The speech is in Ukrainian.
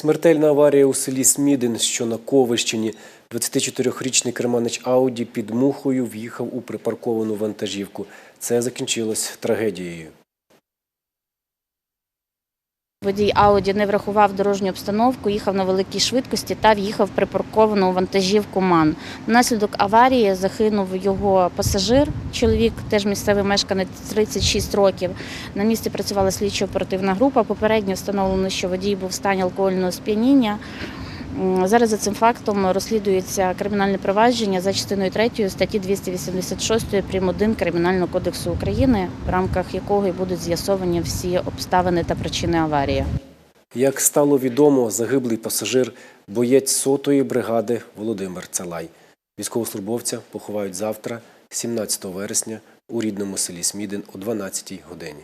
Смертельна аварія у селі Смідин, що на Ковищині. 24-річний керманич Ауді під мухою в'їхав у припарковану вантажівку. Це закінчилось трагедією. Водій Ауді не врахував дорожню обстановку, їхав на великій швидкості та в'їхав припарковану вантажівку МАН. Внаслідок аварії загинув його пасажир, чоловік, теж місцевий мешканець 36 років. На місці працювала слідчо-оперативна група. Попередньо встановлено, що водій був в стані алкогольного сп'яніння. Зараз за цим фактом розслідується кримінальне провадження за частиною 3 статті 286 прим. 1 Кримінального кодексу України, в рамках якого і будуть з'ясовані всі обставини та причини аварії. Як стало відомо, загиблий пасажир – боєць сотої бригади Володимир Цалай. Військовослужбовця поховають завтра, 17 вересня, у рідному селі Смідин о 12 годині.